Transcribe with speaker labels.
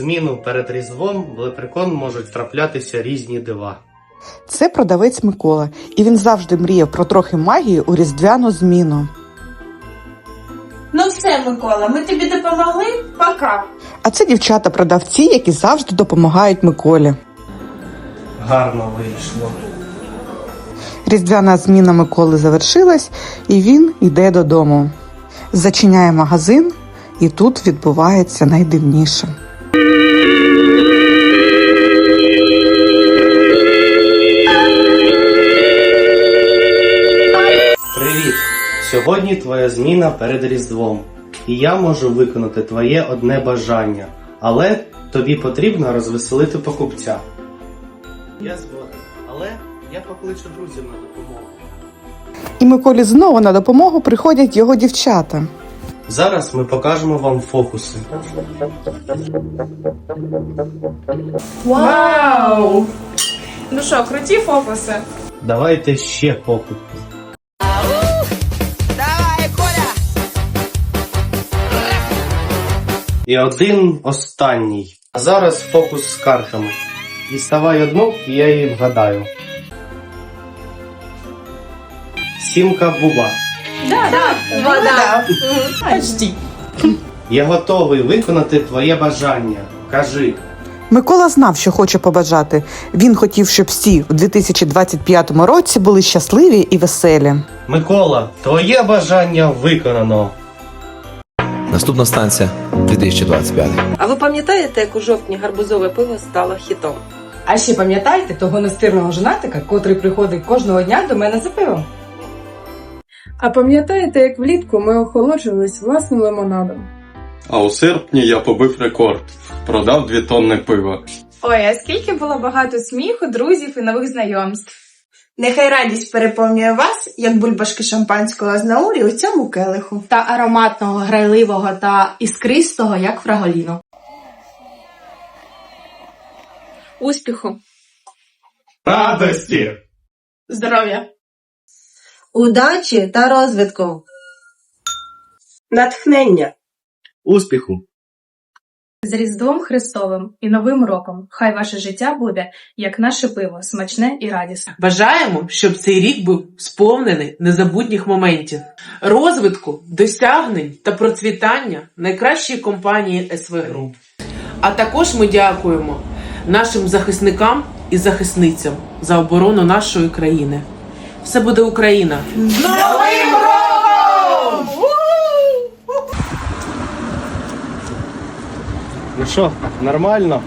Speaker 1: зміну перед Різдвом в Лепрекон можуть траплятися різні дива.
Speaker 2: Це продавець Микола, і він завжди мріяв про трохи магії у різдвяну зміну.
Speaker 3: Ну все, Микола, ми тобі допомогли? Пока.
Speaker 2: А це дівчата-продавці, які завжди допомагають Миколі.
Speaker 1: Гарно вийшло.
Speaker 2: Різдвяна зміна Миколи завершилась, і він йде додому. Зачиняє магазин, і тут відбувається найдивніше.
Speaker 1: Сьогодні твоя зміна перед Різдвом. І я можу виконати твоє одне бажання, але тобі потрібно розвеселити покупця. Я згоден, але я покличу друзів на допомогу.
Speaker 2: І Миколі знову на допомогу приходять його дівчата.
Speaker 1: Зараз ми покажемо вам фокуси.
Speaker 3: Вау! Ну що, круті фокуси?
Speaker 1: Давайте ще фокус. І один останній. А зараз фокус з картами. Діставай одну, і я її вгадаю. Сімка буба.
Speaker 3: Да, да, вода. Почти.
Speaker 1: Я готовий виконати твоє бажання. Кажи.
Speaker 2: Микола знав, що хоче побажати. Він хотів, щоб всі у 2025 році були щасливі і веселі.
Speaker 1: Микола, твоє бажання виконано.
Speaker 4: Наступна станція 2025.
Speaker 5: А ви пам'ятаєте, як у жовтні гарбузове пиво стало хітом?
Speaker 6: А ще пам'ятаєте того настирного женатика, котрий приходить кожного дня до мене за пивом?
Speaker 7: А пам'ятаєте, як влітку ми охолоджувались власним лимонадом?
Speaker 8: А у серпні я побив рекорд. Продав дві тонни пива.
Speaker 3: Ой, а скільки було багато сміху, друзів і нових знайомств.
Speaker 9: Нехай радість переповнює вас, як бульбашки шампанського з наурі у цьому келиху.
Speaker 10: та ароматного, грайливого та іскристого, як фраголіно.
Speaker 5: Успіху!
Speaker 8: Радості!
Speaker 3: Здоров'я!
Speaker 5: Удачі та розвитку! Натхнення!
Speaker 1: Успіху!
Speaker 10: З Різдвом Христовим і Новим роком. Хай ваше життя буде, як наше пиво, смачне і радісне.
Speaker 11: Бажаємо, щоб цей рік був сповнений незабутніх моментів, розвитку, досягнень та процвітання найкращої компанії СВ Груп. А також ми дякуємо нашим захисникам і захисницям за оборону нашої країни. Все буде Україна!
Speaker 1: Ну що, нормально?